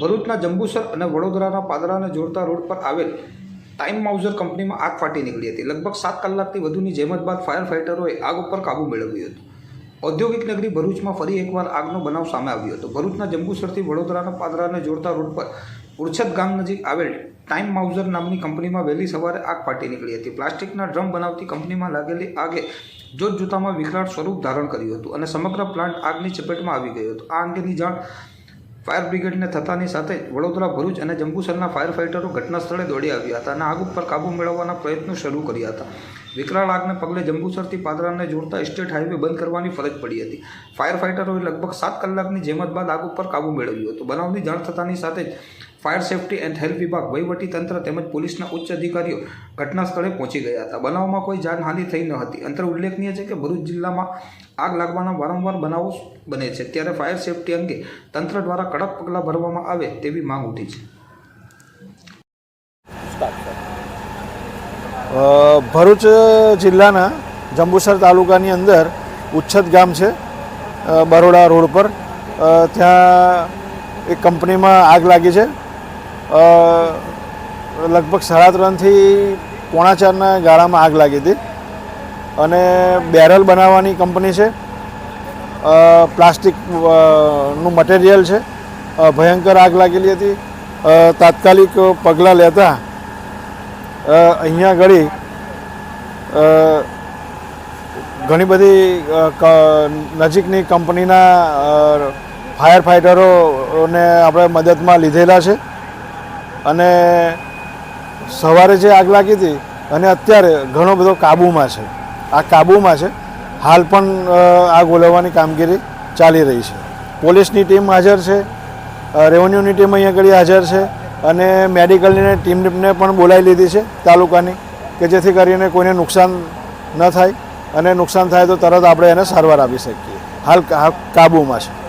ભરૂચના જંબુસર અને વડોદરાના પાદરાને જોડતા રોડ પર આવેલ ટાઈમ માઉઝર કંપનીમાં આગ ફાટી નીકળી હતી. લગભગ સાત કલાકથી વધુની જહેમત બાદ ફાયર ફાઇટરોએ આગ ઉપર કાબૂ મેળવ્યું હતું. ઔદ્યોગિક નગરી ભરૂચમાં ફરી એકવાર આગનો બનાવ સામે આવ્યો હતો. ભરૂચના જંબુસરથી વડોદરાના પાદરાને જોડતા રોડ પર ઉર્છદ ગામ નજીક આવેલ ટાઈમ માઉઝર નામની કંપનીમાં વહેલી સવારે આગ ફાટી નીકળી હતી. પ્લાસ્ટિકના ડ્રમ બનાવતી કંપનીમાં લાગેલી આગે જોત જૂતામાં વિકરાળ સ્વરૂપ ધારણ કર્યું હતું અને સમગ્ર પ્લાન્ટ આગની ચપેટમાં આવી ગયો હતો. આ અંગેની જાણ ફાયર બ્રિગેડને થતાની સાથે જ વડોદરા ભરૂચ અને જંબુસરના ફાયર ફાઇટરો ઘટના સ્થળે દોડી આવ્યા હતા અને આગ ઉપર કાબૂ મેળવવાના પ્રયત્નો શરૂ કર્યા હતા. વિકરાળ આગને પગલે જંબુસરથી પાદરાને જોડતા સ્ટેટ હાઈવે બંધ કરવાની ફરજ પડી હતી. ફાયર ફાઇટરોએ લગભગ સાત કલાકની જેમત બાદ આગ ઉપર કાબૂ મેળવ્યું હતું. બનાવની જાણ થતાની સાથે જ ફાયર સેફટી એન્ડ હેલ્થ વિભાગ વહીવટી તંત્ર તેમજ પોલીસના ઉચ્ચ અધિકારીઓ ઘટના સ્થળે પહોંચી ગયા હતા. બનાવમાં કોઈ જાનહાનિ થઈ ન હતી. અંતર ઉલ્લેખનીય છે કે ભરૂચ જિલ્લામાં આગ લાગવાના વારંવાર બનાવો બને છે. ત્યારે ફાયર સેફટી અંગે તંત્ર દ્વારા કડક પગલાં ભરવામાં આવે તેવી માંગ ઉઠી છે. ભરૂચ જિલ્લાના જંબુસર તાલુકાની અંદર ઉચ્છદ ગામ છે બરોડા રોડ પર. ત્યાં એક કંપનીમાં આગ લાગી છે. લગભગ સાડા ત્રણથી પોણા ચારના ગાળામાં આગ લાગી હતી. અને બેરલ બનાવવાની કંપની છે. પ્લાસ્ટિકનું મટીરિયલ છે. ભયંકર આગ લાગેલી હતી. તાત્કાલિક પગલાં લેતા અહીંયા ઘડી ઘણી બધી નજીકની કંપનીના ફાયર ફાઇટરોને આપણે મદદમાં લીધેલા છે. અને સવારે જે આગ લાગી હતી અને અત્યારે ઘણો બધો કાબૂમાં છે. આ કાબૂમાં છે. હાલ પણ આગ ઓલવવાની કામગીરી ચાલી રહી છે. પોલીસની ટીમ હાજર છે. રેવન્યુની ટીમ અહીંયા આગળ હાજર છે અને મેડિકલની ટીમને પણ બોલાવી લીધી છે તાલુકાની કે જેથી કરીને કોઈને નુકસાન ન થાય અને નુકસાન થાય તો તરત આપણે એને સારવાર આપી શકીએ. હાલ કાબૂમાં છે.